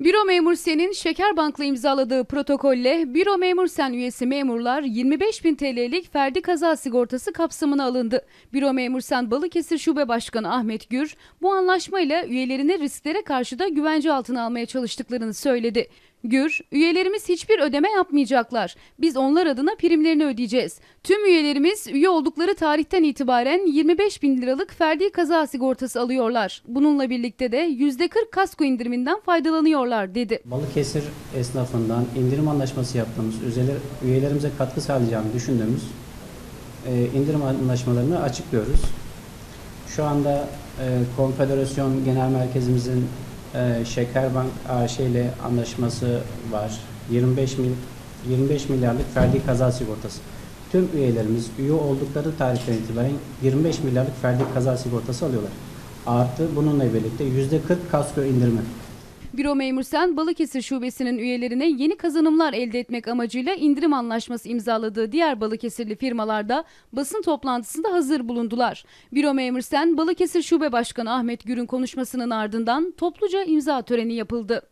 Büro Memur Sen'in Şeker Bank'la imzaladığı protokolle Büro Memur Sen üyesi memurlar 25 bin TL'lik ferdi kaza sigortası kapsamına alındı. Büro Memur Sen Balıkesir Şube Başkanı Ahmet Gür bu anlaşmayla üyelerini risklere karşı da güvence altına almaya çalıştıklarını söyledi. Gür, üyelerimiz hiçbir ödeme yapmayacaklar. Biz onlar adına primlerini ödeyeceğiz. Tüm üyelerimiz üye oldukları tarihten itibaren 25 bin liralık ferdi kaza sigortası alıyorlar. Bununla birlikte de %40 kasko indiriminden faydalanıyorlar dedi. Balıkesir esnafından indirim anlaşması yaptığımız, üyelerimize katkı sağlayacağını düşündüğümüz e, indirim anlaşmalarını açıklıyoruz. Şu anda e, Konfederasyon Genel Merkezimizin e, Şekerbank AŞ ile anlaşması var. 25 mil 25 milyarlık ferdi kaza sigortası. Tüm üyelerimiz üye oldukları tarihten itibaren 25 milyarlık ferdi kaza sigortası alıyorlar. Artı bununla birlikte %40 kasko indirimi. Büro Memur Sen Balıkesir Şubesi'nin üyelerine yeni kazanımlar elde etmek amacıyla indirim anlaşması imzaladığı diğer Balıkesirli firmalarda basın toplantısında hazır bulundular. Büro Memur Sen Balıkesir Şube Başkanı Ahmet Gür'ün konuşmasının ardından topluca imza töreni yapıldı.